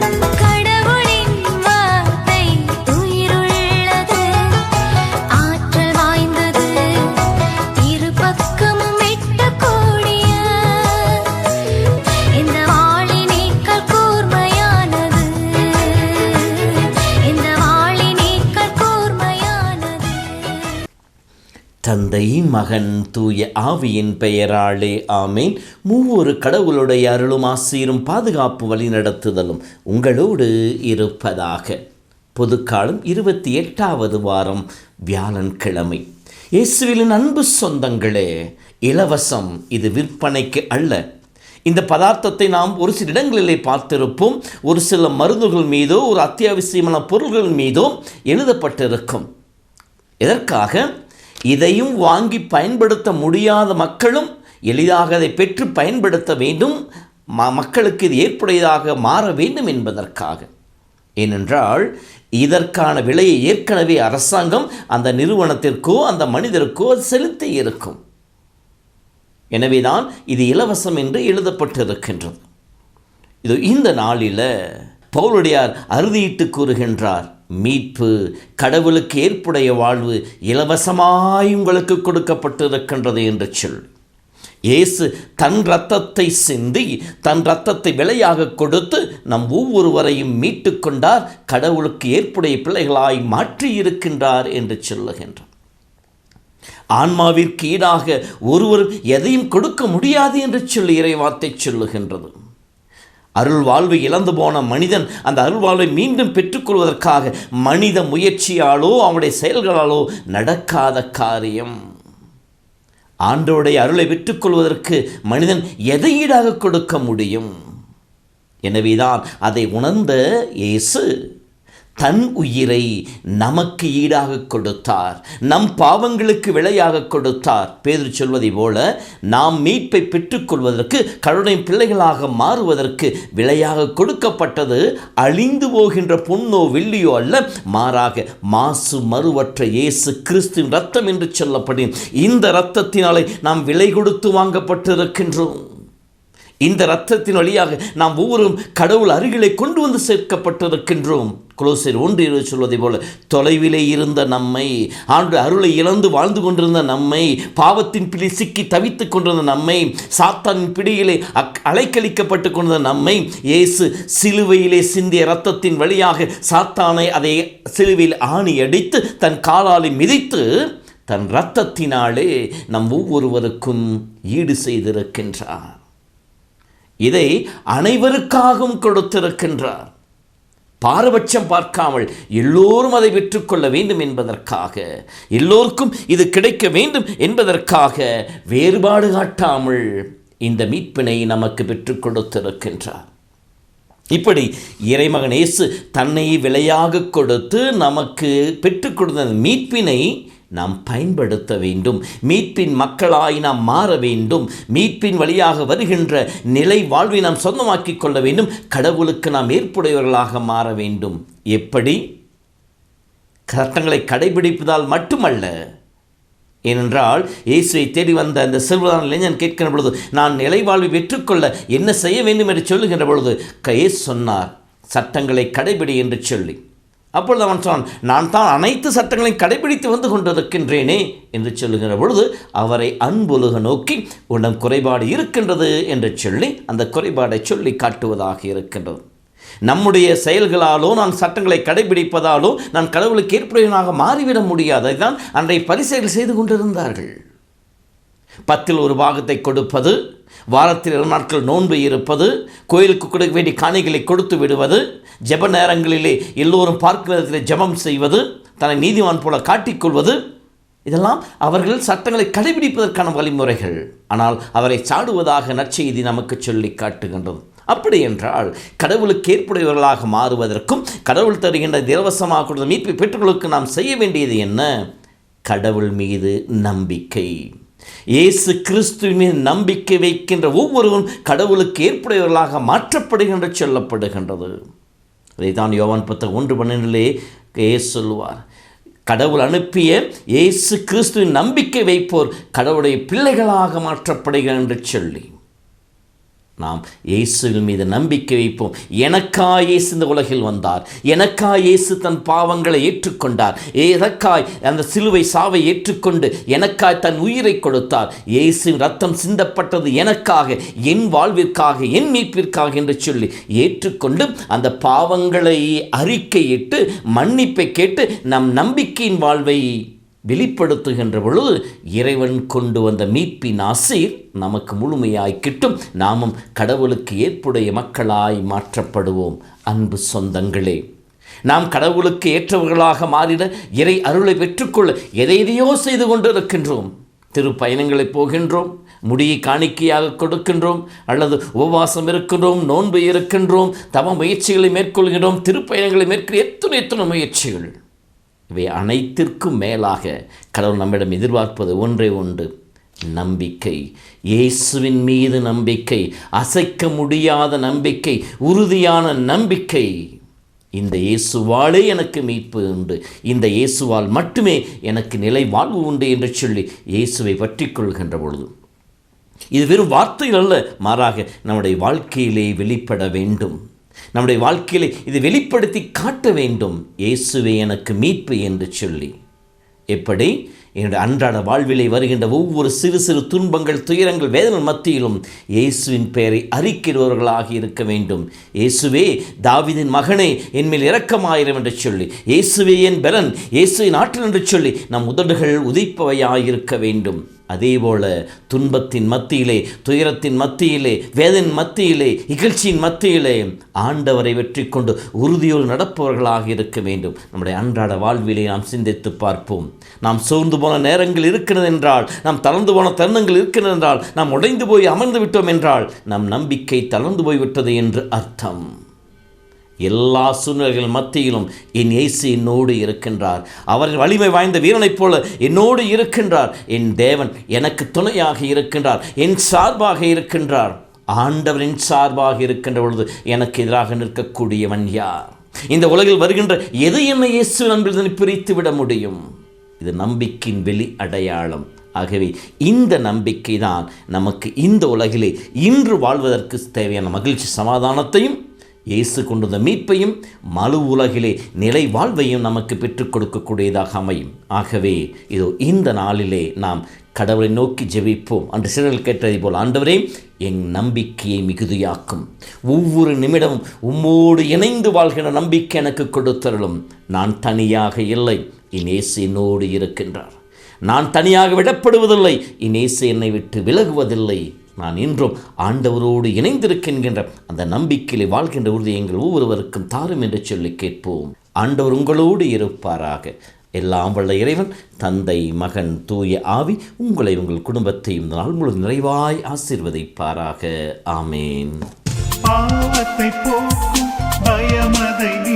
Thank you. தந்தை மகன் தூய ஆவியின் பெயராலே ஆமேன். மூவொரு கடவுளுடைய அருளும் ஆசீரும் பாதுகாப்பு வழிநடத்துதலும் உங்களோடு இருப்பதாக. பொதுக்காலம் இருபத்தி எட்டாவது வாரம் வியாழன்கிழமை. இயேசுவின் அன்பு சொந்தங்களே இலவசம் இது விற்பனைக்கு அல்ல. இந்த பதார்த்தத்தை நாம் ஒரு சில இடங்களிலே பார்த்திருப்போம். ஒரு சில மருந்துகள் மீதோ ஒரு அத்தியாவசியமான பொருள்கள் மீதோ எழுதப்பட்டிருக்கும். எதற்காக? இதையும் வாங்கி பயன்படுத்த முடியாத மக்களும் எளிதாக அதை பெற்று பயன்படுத்த வேண்டும். ம மக்களுக்கு இது ஏற்புடையதாக மாற வேண்டும் என்பதற்காக. ஏனென்றால் இதற்கான விலையை ஏற்கனவே அரசாங்கம் அந்த நிறுவனத்திற்கோ அந்த மனிதருக்கோ செலுத்தி இருக்கும். எனவேதான் இது இலவசம் என்று எழுதப்பட்டிருக்கின்றது. இது இந்த நாளில் பவுலுடையார் அறுதியிட்டு கூறுகின்றார். மீட்பு கடவுளுக்கு ஏற்புடைய வாழ்வு இலவசமாய் உங்களுக்கு கொடுக்கப்பட்டிருக்கின்றது என்று சொல். இயேசு தன் இரத்தத்தை சிந்தி தன் இரத்தத்தை விலையாக கொடுத்து நம் ஒவ்வொருவரையும் மீட்டு கொண்டார் கடவுளுக்கு ஏற்புடைய பிள்ளைகளாய் மாற்றியிருக்கின்றார் என்று சொல்லுகின்றார். ஆன்மாவிற்கு ஈடாக ஒருவர் எதையும் கொடுக்க முடியாது என்று சொல்லி இறைவார்த்தை சொல்லுகின்றது. அருள் வாழ்வை இழந்து போன மனிதன் அந்த அருள் வாழ்வை மீண்டும் பெற்றுக்கொள்வதற்காக மனித முயற்சியாலோ அவனுடைய செயல்களாலோ நடக்காத காரியம். ஆண்டோடைய அருளை பெற்றுக்கொள்வதற்கு மனிதன் எதை ஈடாக கொடுக்க முடியும்? எனவேதான் அதை உணர்ந்த இயேசு தன் உயிரை நமக்கு ஈடாக கொடுத்தார். நம் பாவங்களுக்கு விலையாக கொடுத்தார். பேதர் சொல்வதை போல நாம் மீட்பை பெற்றுக்கொள்வதற்கு கருணை பிள்ளைகளாக மாறுவதற்கு விலையாக கொடுக்கப்பட்டது அழிந்து போகின்ற பொன்னோ வெள்ளியோ அல்ல மாறாக மாசு மறுவற்ற இயேசு கிறிஸ்துவின் ரத்தம் என்று சொல்லப்படும் இந்த இரத்தத்தினாலே நாம் விலை கொடுத்து வாங்கப்பட்டிருக்கின்றோம். இந்த இரத்தத்தின் வழியாக நாம் ஒவ்வொரும் கடவுள் அருகிலே கொண்டு வந்து சேர்க்கப்பட்டிருக்கின்றோம். குலோசர் ஒன்று இரு சொல்வதை போல தொலைவிலே இருந்த நம்மை ஆண்டு அருளை இழந்து வாழ்ந்து கொண்டிருந்த நம்மை பாவத்தின் பிடி சிக்கி தவித்துக் கொண்டிருந்த நம்மை சாத்தானின் பிடியிலே அக் அலைக்கழிக்கப்பட்டு கொண்டிருந்த நம்மை இயேசு சிலுவையிலே சிந்திய இரத்தத்தின் வழியாக சாத்தானை அதை சிலுவையில் ஆணி அடித்து தன் காலாலை மிதித்து தன் இரத்தத்தினாலே நம் ஒவ்வொருவருக்கும் ஈடு செய்திருக்கின்றார். இதை அனைவருக்காகவும் கொடுத்திருக்கின்றார். பாரபட்சம் பார்க்காமல் எல்லோரும் அதை பெற்றுக்கொள்ள வேண்டும் என்பதற்காக எல்லோருக்கும் இது கிடைக்க வேண்டும் என்பதற்காக வேறுபாடு காட்டாமல் இந்த மீட்பினை நமக்கு பெற்றுக் கொடுத்திருக்கின்றார். இப்படி இறைமகன் இயேசு தன்னை விலையாக கொடுத்து நமக்கு பெற்றுக் கொடுத்த மீட்பினை நாம் பயன்படுத்த வேண்டும். மீட்பின் மக்களாய் நாம் மாற வேண்டும். மீட்பின் வழியாக வருகின்ற நிலை வாழ்வை நாம் சொந்தமாக்கிக் கொள்ள வேண்டும். கடவுளுக்கு நாம் ஏற்புடையவர்களாக மாற வேண்டும். எப்படி? சட்டங்களை கடைபிடிப்பதால் மட்டுமல்ல. ஏனென்றால் இயேசுவை தேடி வந்த அந்த செல்வதான இளைஞன் கேட்கிற பொழுது நான் நிலைவாழ்வை பெற்றுக்கொள்ள என்ன செய்ய வேண்டும் என்று சொல்லுகின்ற பொழுது கையே சொன்னார் சட்டங்களை கடைபிடி என்று சொல்லி. அப்பொழுது அவன் சொன்னான் நான் தான் அனைத்து சட்டங்களையும் கடைபிடித்து வந்து கொண்டிருக்கின்றேனே என்று சொல்லுகிற பொழுது அவரை அன்புலக நோக்கி உன்னம் குறைபாடு இருக்கின்றது என்று சொல்லி அந்த குறைபாடை சொல்லி காட்டுவதாக இருக்கின்றது. நம்முடைய செயல்களாலோ நான் சட்டங்களை கடைபிடிப்பதாலோ நான் கடவுளுக்கு ஏற்புடையவனாக மாறிவிட முடியாததை தான் அன்றைய பரிசைகள் செய்து கொண்டிருந்தார்கள். பத்தில் ஒரு பாகத்தை கொடுப்பது வாரத்தில் இரு நாட்கள் நோன்பு இருப்பது கோயிலுக்கு கொடுக்க வேண்டிய காணிகளை கொடுத்து விடுவது ஜெப நேரங்களிலே எல்லோரும் பார்க்கிற விதத்திலே ஜெபம் செய்வது தன்னை நீதிவான் போல காட்டிக்கொள்வது இதெல்லாம் அவர்கள் சட்டங்களை கடைபிடிப்பதற்கான வழிமுறைகள். ஆனால் அவரை சாடுவதாக நற்செய்தி நமக்கு சொல்லி காட்டுகின்றது. அப்படி என்றால் கடவுளுக்கு ஏற்புடையவர்களாக மாறுவதற்கும் கடவுள் தருகின்ற இலவசமாக கொடுத்த மீட்பை பெற்றுக்கொள்ளுக்கு நாம் செய்ய வேண்டியது என்ன? கடவுள் மீது நம்பிக்கை. இயேசு கிறிஸ்துவின் நம்பிக்கை வைக்கின்ற ஒவ்வொருவரும் கடவுளுக்கு ஏற்புடையவர்களாக மாற்றப்படுகின்ற சொல்லப்படுகின்றது. இதைத்தான் யோவான் பத்த ஒன்று பன்னெண்டிலே இயேசு சொல்லுவார். கடவுள் அனுப்பிய இயேசு கிறிஸ்துவின் நம்பிக்கை வைப்போர் கடவுளுடைய பிள்ளைகளாக மாற்றப்படுகிறார் என்று சொல்லி. நாம் இயேசுவின் மீது நம்பிக்கை வைப்போம். எனக்காய் இயேசு இந்த உலகில் வந்தார். எனக்காய் இயேசு தன் பாவங்களை ஏற்றுக்கொண்டார். எனக்காய் அந்த சிலுவை சாவை ஏற்றுக்கொண்டு எனக்காய் தன் உயிரை கொடுத்தார். இயேசு ரத்தம் சிந்தப்பட்டது எனக்காக என் வாழ்விற்காக என் மீட்பிற்காக என்று சொல்லி ஏற்றுக்கொண்டு அந்த பாவங்களை அறிக்கையிட்டு மன்னிப்பை கேட்டு நம் நம்பிக்கையின் வாழ்வை வெளிப்படுத்துகின்ற பொழுது இறைவன் கொண்டு வந்த மீட்பின் ஆசீர் நமக்கு முழுமையாய் கிட்டும். நாமும் கடவுளுக்கு ஏற்புடைய மக்களாய் மாற்றப்படுவோம். அன்பு சொந்தங்களே நாம் கடவுளுக்கு ஏற்றவர்களாக மாறிட இறை அருளை பெற்றுக்கொள்ள எதை எதையோ செய்து கொண்டிருக்கின்றோம். திருப்பயணங்களை போகின்றோம் முடியை காணிக்கையாக கொடுக்கின்றோம் அல்லது உபவாசம் இருக்கின்றோம் நோன்பு இருக்கின்றோம் தவ முயற்சிகளை மேற்கொள்கின்றோம் திருப்பயணங்களை மேற்கொள்ள எத்தனை எத்தனை முயற்சிகள்? இவை அனைத்திற்கும் மேலாக கடவுள் நம்மிடம் எதிர்பார்ப்பது ஒன்றே ஒன்று நம்பிக்கை. இயேசுவின் மீது நம்பிக்கை அசைக்க முடியாத நம்பிக்கை உறுதியான நம்பிக்கை. இந்த இயேசுவாலே எனக்கு மீட்பு உண்டு. இந்த இயேசுவால் மட்டுமே எனக்கு நிலை வாழ்வு உண்டு என்று சொல்லி இயேசுவை பற்றி கொள்கின்ற பொழுது. இது வெறும் வார்த்தைகள் அல்ல மாறாக நம்முடைய வாழ்க்கையிலே வெளிப்பட வேண்டும். நம்முடைய வாழ்க்கையிலே இது வெளிப்படுத்தி காட்ட வேண்டும். இயேசுவே எனக்கு மீட்பு என்று சொல்லி. எப்படி? என்னுடைய அன்றாட வாழ்விலே வருகின்ற ஒவ்வொரு சிறு சிறு துன்பங்கள் துயரங்கள் வேதனை மத்தியிலும் இயேசுவின் பெயரை அறிக்கிறவர்களாக இருக்க வேண்டும். இயேசுவே தாவிதின் மகனே என்மேல் இரக்கமாயிரும் என்று சொல்லி. இயேசுவே என் பலன் இயேசுவின் ஆற்றல் என்று சொல்லி நம் உதடுகள் உதிப்பவையாயிருக்க வேண்டும். அதேபோல துன்பத்தின் மத்தியிலே துயரத்தின் மத்தியிலே வேதனின் மத்தியிலே இகழ்ச்சியின் மத்தியிலே ஆண்டவரை வெற்றி கொண்டு உறுதியோடு நடப்பவர்களாக இருக்க வேண்டும். நம்முடைய அன்றாட வாழ்விலே நாம் சிந்தித்து பார்ப்போம். நாம் சோர்ந்து போன நேரங்கள் இருக்கிறது என்றால் நாம் தளர்ந்து போன தருணங்கள் இருக்கிறது என்றால் நாம் உடைந்து போய் அமர்ந்து விட்டோம் என்றால் நம் நம்பிக்கை தளர்ந்து போய்விட்டது என்று அர்த்தம். எல்லா சூழ்நிலைகள் மத்தியிலும் என் இயேசு என்னோடு இருக்கின்றார். அவர் வலிமை வாய்ந்த வீரனைப் போல என்னோடு இருக்கின்றார். என் தேவன் எனக்கு துணையாக இருக்கின்றார். என் சார்பாக இருக்கின்றார். ஆண்டவரின் சார்பாக இருக்கின்ற பொழுது எனக்கு எதிராக நிற்கக்கூடியவன் யார்? இந்த உலகில் வருகின்ற எது என்னை இயேசு அன்பில் பிரித்து விட முடியும்? இது நம்பிக்கையின் வெளி அடையாளம். ஆகவே இந்த நம்பிக்கை தான் நமக்கு இந்த உலகிலே இன்று வாழ்வதற்கு தேவையான மகிழ்ச்சி சமாதானத்தையும் இயேசு கொண்டு வந்த மீட்பையும் மறு உலகிலே நிலை வாழ்வையும் நமக்கு பெற்றுக் கொடுக்கக்கூடியதாக அமையும். ஆகவே இதோ இந்த நாளிலே நாம் கடவுளை நோக்கி ஜெபிப்போம். அன்று சிறல் கேட்டதை போல் ஆண்டவரே என் நம்பிக்கையை மிகுதியாக்கும். ஒவ்வொரு நிமிடமும் உம்மோடு இணைந்து வாழ்கிற நம்பிக்கை எனக்கு கொடுத்தருளும். நான் தனியாக இல்லை இனேசு என்னோடு இருக்கின்றார். நான் தனியாக விடப்படுவதில்லை இனேசு என்னை விட்டு விலகுவதில்லை. நான் இன்றும் ஆண்டவரோடு இணைந்திருக்கின்ற அந்த நம்பிக்கையிலே வாழ்கின்ற உறுதி எங்கள் ஒவ்வொருவருக்கும் தாரும் என்று சொல்லி கேட்போம். ஆண்டவர் உங்களோடு இருப்பாராக. எல்லாம் வல்ல இறைவன் தந்தை மகன் தூய ஆவி உங்களை உங்கள் குடும்பத்தையும் இந்த நாள் முழு நிறைவாய் ஆசீர்வதிப்பாராக. ஆமேன். பாவத்தை போக்கும் பயமதை